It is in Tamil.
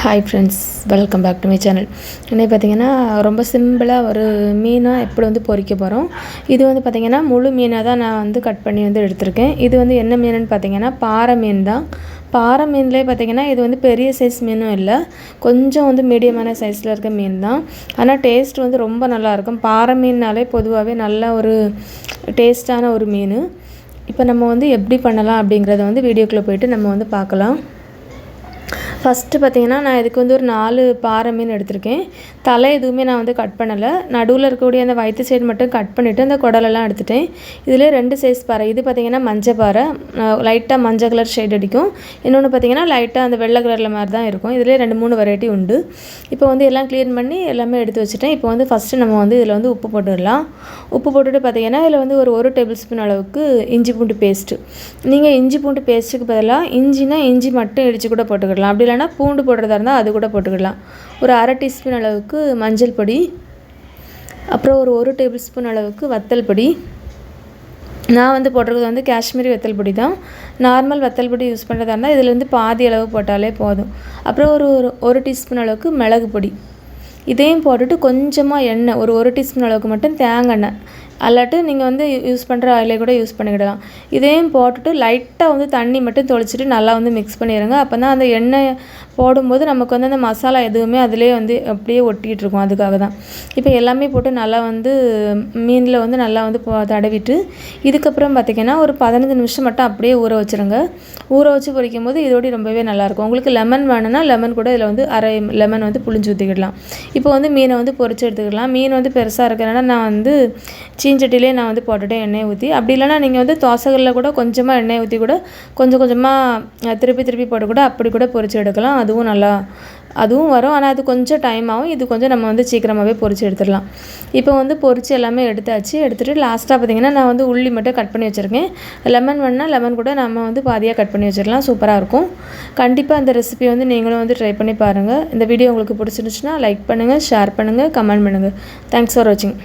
Hi friends welcome back to my channel இன்னைக்கு பார்த்தீங்கன்னா ரொம்ப சிம்பிளாக ஒரு மீனாக எப்படி வந்து பொறிக்க போகிறோம் இது வந்து பார்த்திங்கன்னா முழு மீனாக தான் நான் வந்து கட் பண்ணி வந்து எடுத்திருக்கேன். இது வந்து என்ன மீனுன்னு பார்த்தீங்கன்னா பாறை மீன் தான். பாறை மீன்லேயே பார்த்தீங்கன்னா இது வந்து பெரிய சைஸ் மீனும் இல்லை. கொஞ்சம் வந்து மீடியமான சைஸில் இருக்க மீன் தான். ஆனால் டேஸ்ட் வந்து ரொம்ப நல்லாயிருக்கும் பாறை மீன்னாலே பொதுவாகவே நல்ல ஒரு டேஸ்ட்டான ஒரு மீன். இப்போ நம்ம வந்து எப்படி பண்ணலாம் அப்படிங்கிறத வந்து வீடியோக்குள்ளே போயிட்டு நம்ம வந்து பார்க்கலாம் ஃபஸ்ட்டு பார்த்தீங்கன்னா நான் இதுக்கு வந்து ஒரு நாலு பாறை மீன் எடுத்திருக்கேன். தலை எதுவுமே நான் வந்து கட் பண்ணலை. நடுவில் இருக்கக்கூடிய அந்த வயிற்று சைடு மட்டும் கட் பண்ணிவிட்டு அந்த குடலெல்லாம் எடுத்துட்டேன். இதில் ரெண்டு சைஸ் பாறை. இது பார்த்திங்கன்னா மஞ்சள் பாறை. லைட்டாக மஞ்சள் கலர் ஷேட் அடிக்கும். இன்னொன்று பார்த்திங்கன்னா லைட்டாக அந்த வெள்ளை கலரில் மாதிரி தான் இருக்கும். இதிலே ரெண்டு மூணு வெரைட்டி உண்டு. இப்போ வந்து எல்லாம் க்ளீன் பண்ணி எல்லாமே எடுத்து வச்சுட்டேன். இப்போ வந்து ஃபஸ்ட்டு நம்ம வந்து இதில் வந்து உப்பு போட்டுடலாம். உப்பு போட்டுட்டு பார்த்திங்கன்னா இதில் வந்து ஒரு ஒரு டேபிள் ஸ்பூன் அளவுக்கு இஞ்சி பூண்டு பேஸ்ட்டு நீங்கள் இஞ்சி பூண்டு பேஸ்ட்டுக்கு பதிலாக இஞ்சினா இஞ்சி மட்டும் இடித்து கூட போட்டுக்கிடலாம் அப்படி இல்லைனா பூண்டு போடுறதா இருந்தால் அது கூட போட்டுக்கிடலாம். ஒரு அரை டீஸ்பூன் அளவுக்கு மஞ்சள் பொடி அப்புறம் ஒரு ஒரு டேபிள் ஸ்பூன் அளவுக்கு வத்தல் பொடி. நான் வந்து போட்டிருக்கிறது வந்து காஷ்மீரி வத்தல் பொடி தான். நார்மல் வத்தல் பொடி யூஸ் பண்ணுறதா இருந்தால் இதில் வந்து பாதி அளவு போட்டாலே போதும். அப்புறம் ஒரு ஒரு ஒரு டீஸ்பூன் அளவுக்கு மிளகு பொடி. இதையும் போட்டுட்டு கொஞ்சமாக எண்ணெய் ஒரு ஒரு டீஸ்பூன் அளவுக்கு மட்டும் தேங்காய் எண்ணெய். அல்லாட்டு நீங்கள் வந்து யூஸ் பண்ணுற ஆயிலே கூட யூஸ் பண்ணிக்கிடலாம். இதையும் போட்டுட்டு லைட்டாக வந்து தண்ணி மட்டும் தொளிச்சிட்டு நல்லா வந்து மிக்ஸ் பண்ணிடுங்க அப்போ தான் அந்த எண்ணெய் போடும்போது நமக்கு வந்து அந்த மசாலா எதுவுமே அதிலே வந்து அப்படியே ஒட்டிகிட்டு இருக்கும். அதுக்காக தான். இப்போ எல்லாமே போட்டு நல்லா வந்து மீனில் வந்து நல்லா வந்து தடவிட்டு இதுக்கப்புறம் பார்த்திங்கன்னா ஒரு பதினஞ்சு நிமிஷம் மட்டும் அப்படியே ஊற வச்சுருங்க. ஊற வச்சு பொரிக்கும் போது இதோடய ரொம்பவே நல்லாயிருக்கும் உங்களுக்கு லெமன் வேணும்னா லெமன் கூட இதில் வந்து அரை லெமன் வந்து புளிஞ்சு ஊற்றிக்கிடலாம் இப்போ வந்து மீனை வந்து பொறிச்சு எடுத்துக்கலாம் மீன் வந்து பெருசாக இருக்கிறனால நான் வந்து சீஞ்சட்டிலே நான் வந்து போட்டுட்டேன் எண்ணெய் ஊற்றி அப்படி இல்லைனா நீங்கள் வந்து தோசைகளில் கூட கொஞ்சமாக எண்ணெய் ஊற்றி கூட கொஞ்சம் கொஞ்சமாக திருப்பி திருப்பி போட்டு கூட அப்படி கூட பொறிச்சு எடுக்கலாம். அதுவும் நல்லா அதுவும் வரும். ஆனால் அது கொஞ்சம் டைம் ஆகும். இது கொஞ்சம் நம்ம வந்து சீக்கிரமாகவே பொறிச்சு எடுத்துடலாம். இப்போ வந்து பொறிச்சு எல்லாமே எடுத்தாச்சு. எடுத்துகிட்டு லாஸ்ட்டாக பார்த்திங்கன்னா நான் வந்து உள்ளி மட்டும் கட் பண்ணி வச்சுருக்கேன். லெமன் வேணால் லெமன் கூட நம்ம வந்து பாதியாக கட் பண்ணி வச்சிடலாம். சூப்பராக இருக்கும். கண்டிப்பாக அந்த ரெசிபி வந்து நீங்களும் வந்து ட்ரை பண்ணி பாருங்கள் இந்த வீடியோ உங்களுக்கு பிடிச்சிருந்துச்சுன்னா லைக் பண்ணுங்கள் ஷேர் பண்ணுங்கள் கமெண்ட் பண்ணுங்கள் தேங்க்ஸ் ஃபார் வாட்சிங்